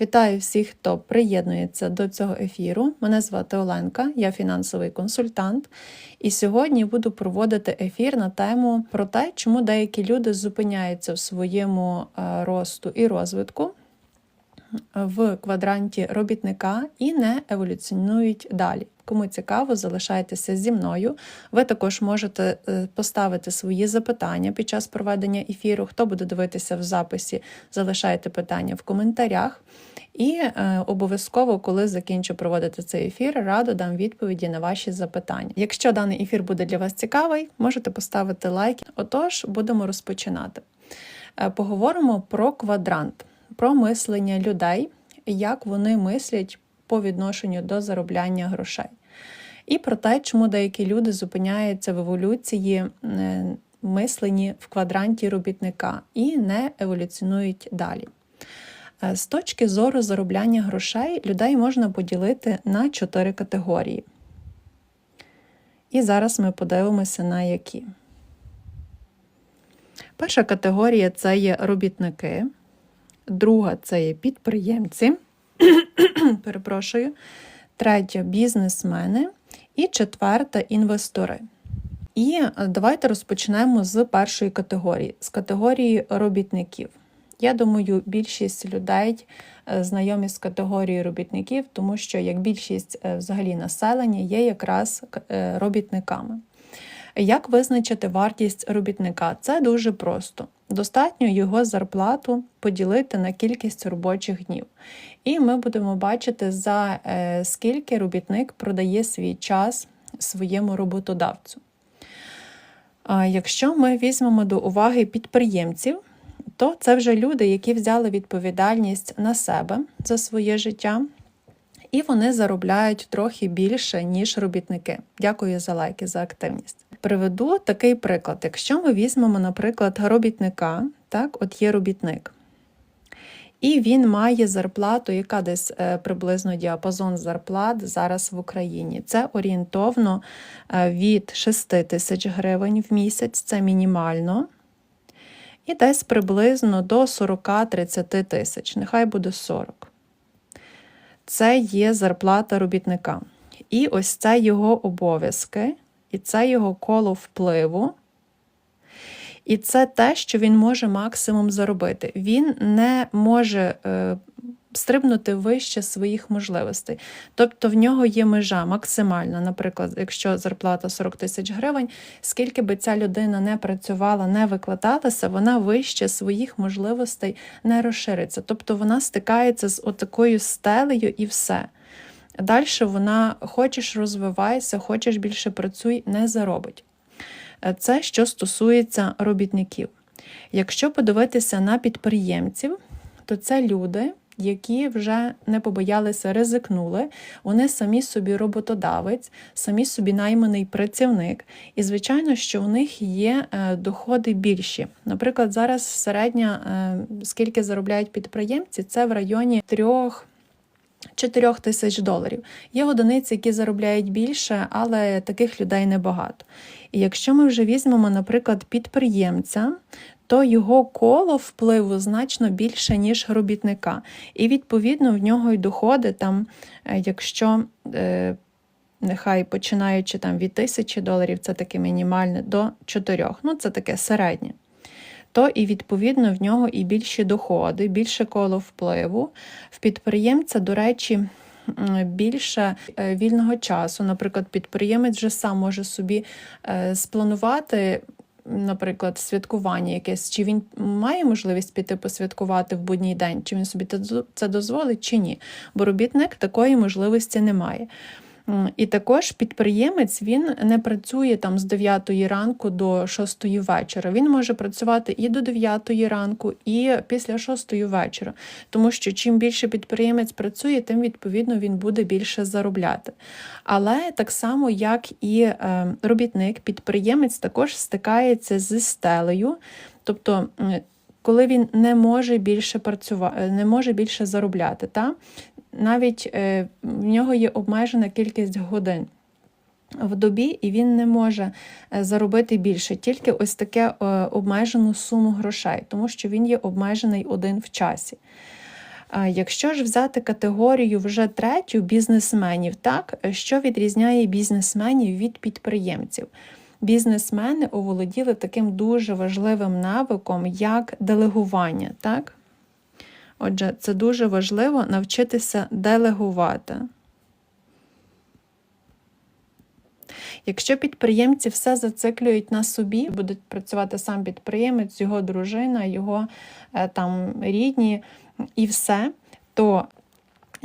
Вітаю всіх, хто приєднується до цього ефіру. Мене звати Оленка, я фінансовий консультант. І сьогодні буду проводити ефір на тему про те, чому деякі люди зупиняються в своєму е, росту і розвитку в квадранті робітника і не еволюціонують далі. Кому цікаво, залишайтеся зі мною. Ви також можете е, поставити свої запитання під час проведення ефіру. Хто буде дивитися в записі, залишайте питання в коментарях. І е, обов'язково, коли закінчу проводити цей ефір, радо дам відповіді на ваші запитання. Якщо даний ефір буде для вас цікавий, можете поставити лайк. Отож, будемо розпочинати. Е, поговоримо про квадрант, про мислення людей, як вони мислять по відношенню до заробляння грошей. І про те, чому деякі люди зупиняються в еволюції е, мисленні в квадранті робітника і не еволюціонують далі. Е, З точки зору заробляння грошей людей можна поділити на чотири категорії. І зараз ми подивимося на які. Перша категорія це є робітники, друга це є підприємці, перепрошую, третя бізнесмени і четверта інвестори. І давайте розпочнемо з першої категорії, з категорії робітників. Я думаю, більшість людей е, знайомі з категорією робітників, тому що як більшість е, взагалі населення є якраз е, робітниками. Як визначити вартість робітника? Це дуже просто. Достатньо його зарплату поділити на кількість робочих днів. І ми будемо бачити, за скільки робітник продає свій час своєму роботодавцю. Якщо ми візьмемо до уваги підприємців, то це вже люди, які взяли відповідальність на себе за своє життя, і вони заробляють трохи більше, ніж робітники. Дякую за лайки, за активність. Приведу такий приклад. Якщо ми візьмемо, наприклад, робітника, так, от є робітник. І він має зарплату, яка десь е, приблизно діапазон зарплат зараз в Україні. Це орієнтовно е, від 6 тисяч гривень в місяць, це мінімально. І десь приблизно до 40-30 тисяч, нехай буде 40. Це є зарплата робітника. І ось це його обов'язки, і це його коло впливу. І це те, що він може максимум заробити. Він не може е, стрибнути вище своїх можливостей. Тобто в нього є межа максимальна. Наприклад, якщо зарплата 40 тисяч гривень, скільки би ця людина не працювала, не викладалася, вона вище своїх можливостей не розшириться. Тобто вона стикається з отакою стелею і все. Далі вона хочеш розвивайся, хочеш більше працюй, не заробить. Це що стосується робітників. Якщо подивитися на підприємців, то це люди, які вже не побоялися, ризикнули, вони самі собі роботодавець, самі собі найманий працівник. І, звичайно, що у них є е, доходи більші. Наприклад, зараз середня, е, скільки заробляють підприємці, це в районі трьох. 4 тисяч доларів. Є одиниці, які заробляють більше, але таких людей небагато. І якщо ми вже візьмемо, наприклад, підприємця, то його коло впливу значно більше, ніж робітника. І, відповідно, в нього й доходи, там, е, якщо е, нехай починаючи там від тисячі доларів, це таке мінімальне, до 4, ну це таке середнє. То і, відповідно, в нього і більші доходи, більше коло впливу. В підприємця, до речі, більше е, вільного часу. Наприклад, підприємець вже сам може собі спланувати наприклад, святкування якесь, чи він має можливість піти посвяткувати в будній день, чи він собі це дозволить, чи ні. Бо робітник такої можливості не має. І також підприємець він не працює там з 9 ранку до 6 вечора. Він може працювати і до 9 ранку, і після 6 вечора. Тому що чим більше підприємець працює, тим відповідно він буде більше заробляти. Але так само, як і е, робітник, підприємець також стикається зі стелею. тобто коли він не може більше працювати, не може більше заробляти. Та? Навіть е, в нього є обмежена кількість годин. В добі, і він не може е, заробити більше, тільки ось таке е, обмежену суму грошей, тому що він є обмежений один в часі. Якщо ж взяти категорію вже третю бізнесменів, так що відрізняє бізнесменів від підприємців? Бізнесмени оволоділи таким дуже важливим навиком, як делегування. так? Отже, це дуже важливо навчитися делегувати. Якщо підприємці все зациклюють на собі, будуть працювати сам підприємець, його дружина, його е, там рідні і все, то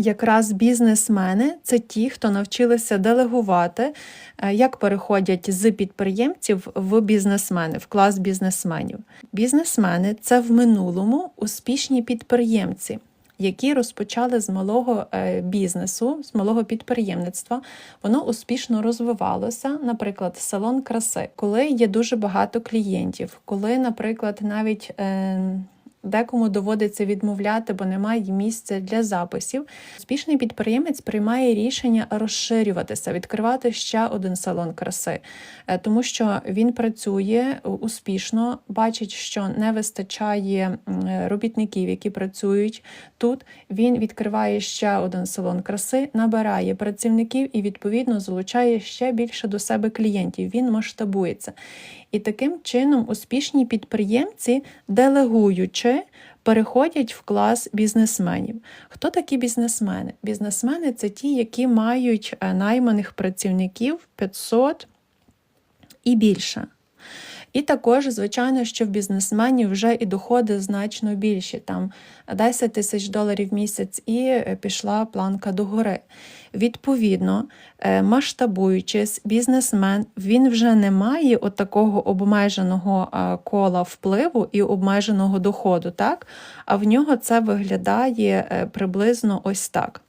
якраз бізнесмени це ті, хто навчилися делегувати, е, як переходять з підприємців в бізнесмени, в клас бізнесменів. Бізнесмени це в минулому успішні підприємці які розпочали з малого е, бізнесу, з малого підприємництва, воно успішно розвивалося, наприклад, салон краси, коли є дуже багато клієнтів, коли, наприклад, навіть е, Декому доводиться відмовляти, бо немає місця для записів. Успішний підприємець приймає рішення розширюватися, відкривати ще один салон краси, е, тому що він працює успішно, бачить, що не вистачає робітників, які працюють тут. Він відкриває ще один салон краси, набирає працівників і, відповідно, залучає ще більше до себе клієнтів. Він масштабується. І таким чином успішні підприємці, делегуючи, переходять в клас бізнесменів. Хто такі бізнесмени? Бізнесмени це ті, які мають е, найманих працівників 500 і більше. І також, звичайно, що в бізнесменів вже і доходи значно більші, там 10 тисяч доларів в місяць, і е, пішла планка догори. Відповідно, е, масштабуючись, бізнесмен він вже не має такого обмеженого кола впливу і обмеженого доходу, так? а в нього це виглядає е, приблизно ось так.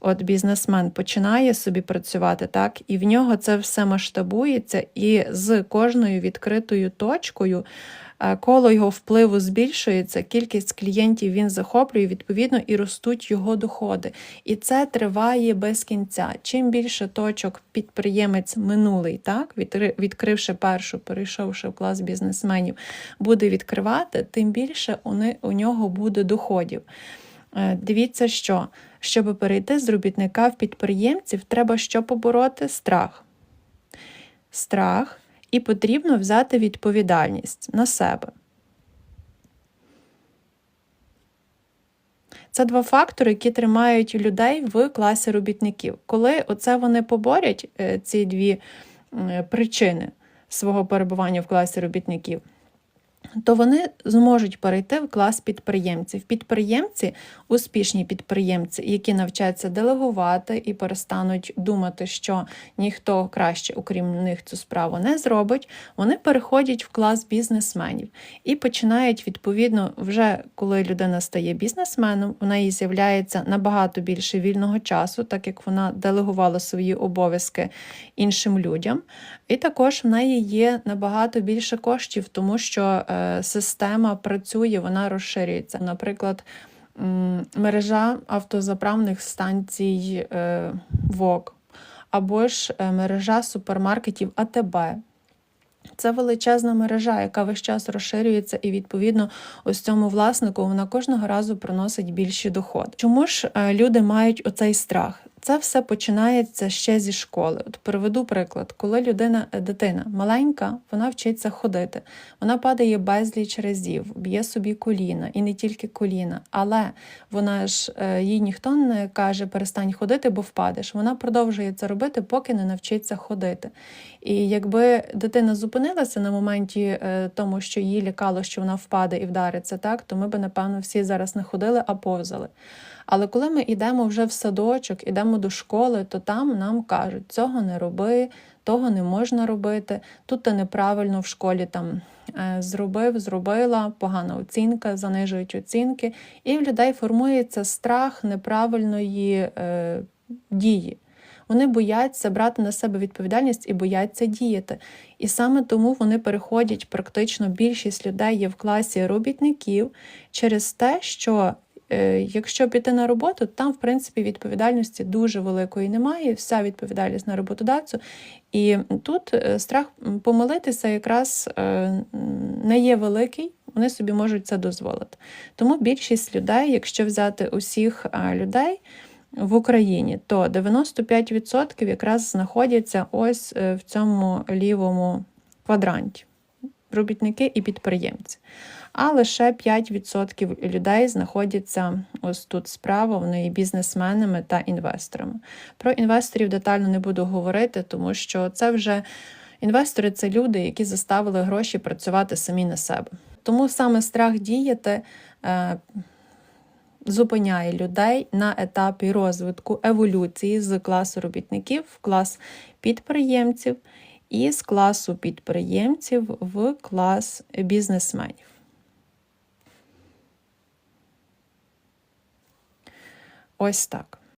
От бізнесмен починає собі працювати, так, і в нього це все масштабується, і з кожною відкритою точкою е, коло його впливу збільшується, кількість клієнтів він захоплює, відповідно, і ростуть його доходи. І це триває без кінця. Чим більше точок підприємець минулий, так, відкривши першу, перейшовши в клас бізнесменів, буде відкривати, тим більше у нього буде доходів. Е, дивіться, що щоб перейти з робітника в підприємців, треба що побороти? Страх. Страх, і потрібно взяти відповідальність на себе. Це два фактори, які тримають людей в класі робітників. Коли оце вони поборять, е, ці дві причини свого перебування в класі робітників то вони зможуть перейти в клас підприємців. Підприємці, успішні підприємці, які навчаться делегувати і перестануть думати, що ніхто краще, окрім них, цю справу не зробить, вони переходять в клас бізнесменів і починають, відповідно, вже коли людина стає бізнесменом, у неї з'являється набагато більше вільного часу, так як вона делегувала свої обов'язки іншим людям. І також в неї є набагато більше коштів, тому що е, система працює, вона розширюється. Наприклад, мережа автозаправних станцій е, ВОК, або ж е, мережа супермаркетів АТБ. Це величезна мережа, яка весь час розширюється, і, відповідно, ось цьому власнику вона кожного разу приносить більші доходи. Чому ж люди мають оцей страх? Це все починається ще зі школи. От Приведу приклад, коли людина, е, дитина маленька, вона вчиться ходити, вона падає безліч разів, б'є собі коліна, і не тільки коліна, але вона ж е, їй ніхто не каже перестань ходити, бо впадеш. Вона продовжує це робити, поки не навчиться ходити. І якби дитина зупинилася на моменті е, тому, що їй лякало, що вона впаде і вдариться, так то ми би, напевно, всі зараз не ходили, а повзали. Але коли ми йдемо вже в садочок, йдемо до школи, то там нам кажуть, цього не роби, того не можна робити, тут ти неправильно в школі там е, зробив, зробила, погана оцінка, занижують оцінки, і в людей формується страх неправильної е, дії. Вони бояться брати на себе відповідальність і бояться діяти. І саме тому вони переходять практично більшість людей є в класі робітників через те, що якщо піти на роботу, там, в принципі, відповідальності дуже великої немає, вся відповідальність на роботодавцю. І тут е, страх помилитися якраз е, не є великий, Вони собі можуть це дозволити. Тому більшість людей, якщо взяти усіх людей в Україні, то 95% якраз знаходяться ось е, в цьому лівому квадранті. Робітники і підприємці. А лише 5% людей знаходяться ось тут справа, вони бізнесменами та інвесторами. Про інвесторів детально не буду говорити, тому що це вже інвестори це люди, які заставили гроші працювати самі на себе. Тому саме страх діяти. Е, Зупиняє людей на етапі розвитку еволюції з класу робітників в клас підприємців і з класу підприємців в клас бізнесменів. Ось так.